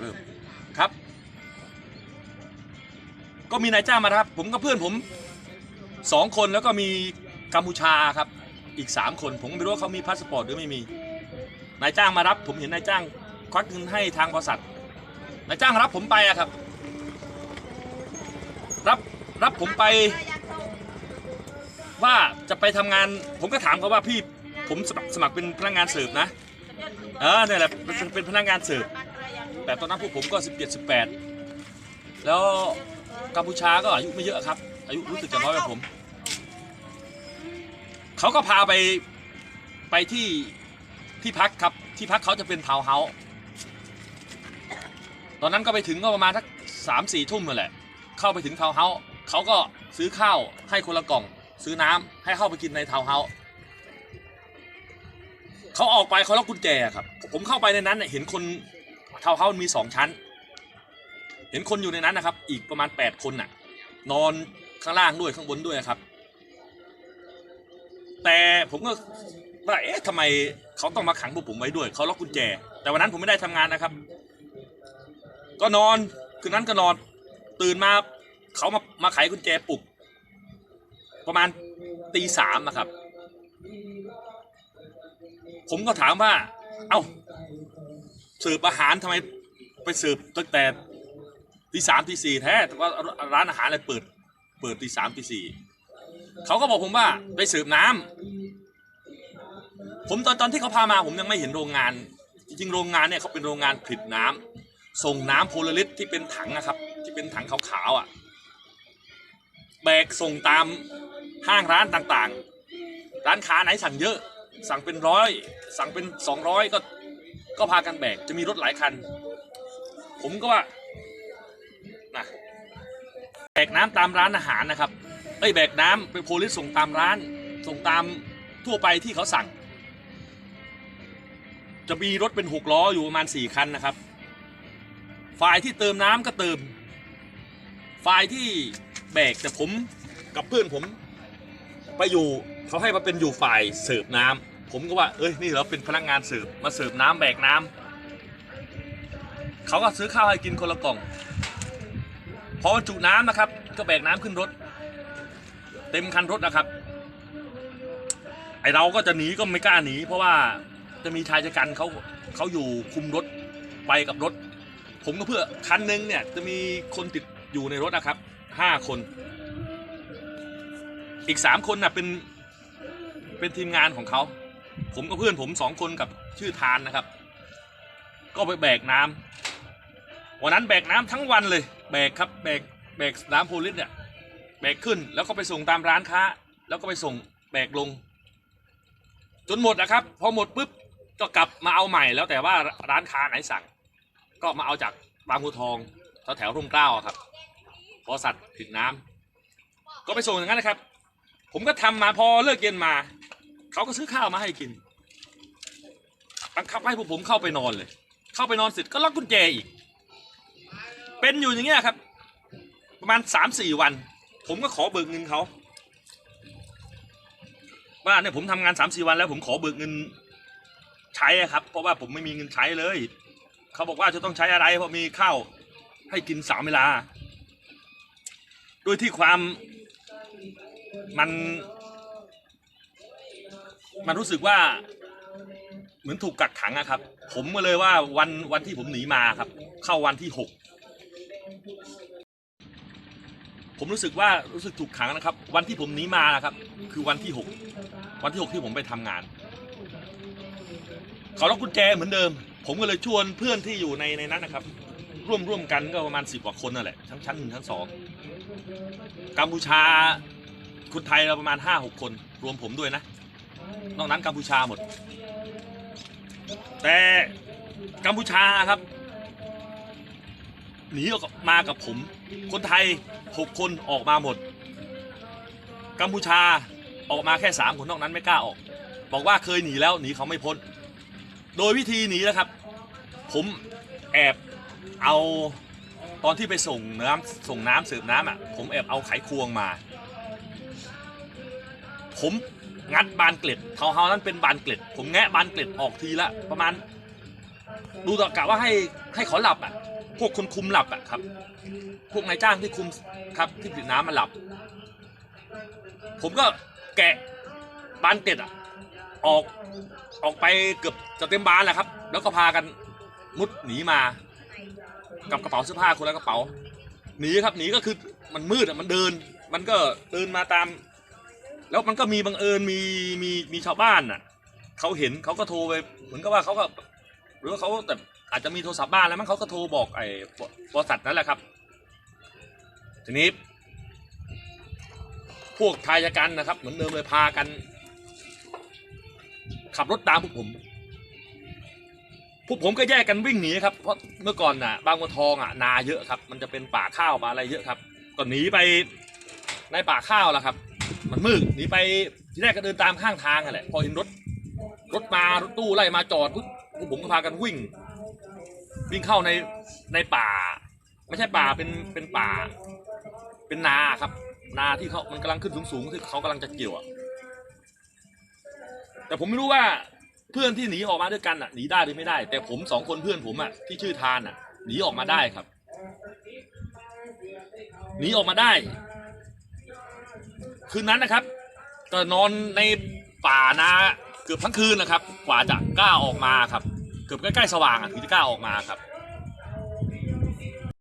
เริ่มครับ ก็มีนายจ้างมาครับ ผมกับเพื่อนผมสองคนแล้วก็มีกัมพูชาครับ อีกสามคน ผมไม่รู้ว่าเขามีพาสปอร์ตหรือไม่มี นายจ้างมารับ ผมเห็นนายจ้างควักเงินให้ทางบริษัทนายจ้างรับผมไปอะครับ รับรับผมไป ว่าจะไปทำงาน ผมก็ถามเขาว่าพี่ผมสมัครสมัครเป็นพนักงานเสิร์ฟนะเออเนี่ยแหละเป็นเป็นพนักงานเสิร์ฟ แต่ตอนนั้นพวกผมก็ 17 18 แล้วกัมพูชาก็อายุไม่เยอะครับ อายุรู้สึกจะน้อยกว่าผม เขาก็พาไปไปที่ที่พักครับที่พักเขาจะเป็นทาวน์เฮาส์ตอนนั้นก็ไปถึงก็ประมาณทักสามสี่ทุ่มนั่นแหละ เข้าไปถึงทาวน์เฮาส์เขาก็ซื้อข้าวให้คนละกล่อง ซื้อน้ำให้เข้าไปกินในทาวน์เฮาส์เขาออกไปเขาล็อกกุญแจครับ ผมเข้าไปในนั้นเห็นคน ทาวน์เฮาส์มีสองชั้น เห็นคนอยู่ในนั้นนะครับ อีกประมาณ8คนน่ะ นอนข้างล่างด้วยข้างบนด้วยครับ แต่ผมก็ว่าเอ๊ะทำไมเขาต้องมาขังพวกผมไว้ด้วย เขาล็อกกุญแจ แต่วันนั้นผมไม่ได้ทำงานนะครับ ก็นอนคืนนั้นก็นอน ตื่นมาเขามามาไขกุญแจปลุก ประมาณตีสามนะครับ ผมก็ถามว่า เอ้า สืบอาหารทำไมไปสืบตั้งแต่ตีสามตีสี่แท้แต่ว่าร้านอาหารอะไรเปิด เปิดตีสามตีสี่เขาก็บอกผมว่าไปสืบน้ำผมตอนตอนที่เขาพามาผมยังไม่เห็นโรงงาน จริงๆโรงงานเนี่ยเขาเป็นโรงงานผลิตน้ำส่งน้ำโพลาริสที่เป็นถังนะครับ ที่เป็นถังขาวๆอะแบกส่งตามห้างร้านต่างๆ ร้านค้าไหนสั่งเยอะ สั่งเป็นร้อย สั่งเป็นสองร้อยก็ ก็พากันแบก จะมีรถหลายคัน ผมก็ว่านะแบกน้ำตามร้านอาหารนะครับเอ้แบกน้ำไปโพลิสส่งตามร้าน ส่งตามทั่วไปที่เขาสั่ง จะมีรถเป็นหกล้ออยู่ประมาณสี่คันนะครับ ฝ่ายที่เติมน้ำก็เติม ฝ่ายที่แบกแต่ผมกับเพื่อนผม ไปอยู่เขาให้มาเป็นอยู่ฝ่ายเสิร์ฟน้ำ ผมก็ว่า เอ้ย นี่เราเป็นพนักงานเสิร์ฟมาเสิร์ฟน้ำแบกน้ำเขาก็ซื้อข้าวให้กินคนละกล่อง พอบรรจุน้ำนะครับ ก็แบกน้ำขึ้นรถ เต็มคันรถนะครับ ไอเราก็จะหนีก็ไม่กล้าหนี เพราะว่าจะมีชายชะกันเขาเขาอยู่คุมรถไปกับรถ ผมก็เพื่อคันหนึงเนี่ยจะมีคนติดอยู่ในรถนะครับห้าคน อีกสามคนน่ะเป็นเป็นทีมงานของเขา ผมกับเพื่อนผมสองคนกับชื่อทานนะครับ ก็ไปแบกน้ำวันนั้นแบกน้ำทั้งวันเลย แบกครับแบกแบกน้ำโพลิสเนี่ยแบกขึ้นแล้วก็ไปส่งตามร้านค้า แล้วก็ไปส่งแบกลง จนหมดนะครับ พอหมดปุ๊บก็กลับมาเอาใหม่แล้วแต่ว่าร้านค้าไหนสั่ง ก็มาเอาจากบางบัวทองแถวแถวร่มเกล้าครับบริษัทถึงน้ำก็ไปส่งอย่างนั้นนะครับ ผมก็ทำมาพอเลิกเย็นมา เขาก็ซื้อข้าวมาให้กิน บังคับให้พวกผมเข้าไปนอนเลย เข้าไปนอนเสร็จก็ล็อกกุญแจอีก เป็นอยู่อย่างเงี้ยครับ ประมาณสามสี่วัน ผมก็ขอเบิกเงินเขาว่าเนี่ยผมทำงานสามสี่วันแล้วผมขอเบิกเงินใช้ครับ เพราะว่าผมไม่มีเงินใช้เลย เขาบอกว่าจะต้องใช้อะไร เพราะมีข้าวให้กินสามเวลาโดยที่ความมัน มันรู้สึกว่า เหมือนถูกกักขังอะครับ ผมก็เลยว่าวันวันที่ผมหนีมาครับ เข้าวันที่หกผมรู้สึกว่ารู้สึกถูกขังนะครับ วันที่ผมหนีมานะครับ คือวันที่หกวันที่หกที่ผมไปทำงานเขาล็อกกุญแจเหมือนเดิม ผมก็เลยชวนเพื่อนที่อยู่ในในนั้นนะครับ ร่วมร่วมกันก็ประมาณสิบกว่าคนนั่นแหละทั้งชั้นหนึ่งชั้นสองกัมพูชาคนไทยเราประมาณห้าหกคน รวมผมด้วยนะ นอกนั้นกัมพูชาหมด แต่กัมพูชาครับ หนีออกมากับผม คนไทยหกคนออกมาหมด กัมพูชาออกมาแค่สามคนนอกนั้นไม่กล้าออก บอกว่าเคยหนีแล้วหนีเขาไม่พ้น โดยวิธีหนีนะครับ ผมแอบเอาตอนที่ไปส่งน้ำส่งน้ำเสิร์ฟน้ำอะผมแอบเอาไขควงมา ผม งัดบานเกล็ดเทาเฮานั้นเป็นบานเกล็ด ผมแงะบานเกล็ดออกทีละประมาณ ดูต่อกะว่าให้ให้เขาหลับอะ พวกคนคุมหลับอะครับ พวกนายจ้างที่คุมครับที่ผลิตน้ำมันหลับ ผมก็แกะบานเกล็ดอะออกออกไปเกือบจะเต็มบานแหละครับ แล้วก็พากันมุดหนีมา กับกระเป๋าเสื้อผ้าคนละกระเป๋าหนีครับหนีก็คือมันมืดอะมันเดิน มันก็เดินมาตาม แล้วมันก็มีบังเอิญมีมีมีชาวบ้านอะเขาเห็นเขาก็โทรไปเหมือนกับว่าเขาก็หรือว่าเขาแต่อาจจะมีโทรศัพท์บ้านแล้วมั้งเขาก็โทรบอกไอ้บริษัทนั่นแหละครับ ทีนี้ พวกชายกันนะครับ เหมือนเดิมเลยพากัน ขับรถตามพวกผมพวกผมก็แยกกันวิ่งหนีครับเพราะเมื่อก่อนน่ะ บางบัวทองอะนาเยอะครับ มันจะเป็นป่าข้าวป่าอะไรเยอะครับ ก็หนีไปในป่าข้าวแล้วครับ มันมืดหนีไปทีแรกก็เดินตามข้างทางอะแหละพอเห็นรถ รถมารถตู้ไล่มาจอดปุ๊บพวกผมก็พากันวิ่ง วิ่งเข้าในในป่า ไม่ใช่ป่าเป็นเป็นป่า เป็นนาครับ นาที่เขามันกำลังขึ้นสูงๆที่เขากำลังจะเกี่ยวอะแต่ผมไม่รู้ว่าเพื่อนที่หนีออกมาด้วยกันอะหนีได้หรือไม่ได้ แต่ผมสองคนเพื่อนผมอะที่ชื่อทานอะหนีออกมาได้ครับหนีออกมาได้ คืนนั้นนะครับ ก็นอนในป่านาเกือบทั้งคืนนะครับ กว่าจะกล้าออกมาครับ เกือบใกล้ๆสว่างอะถึงจะกล้าออกมาครับ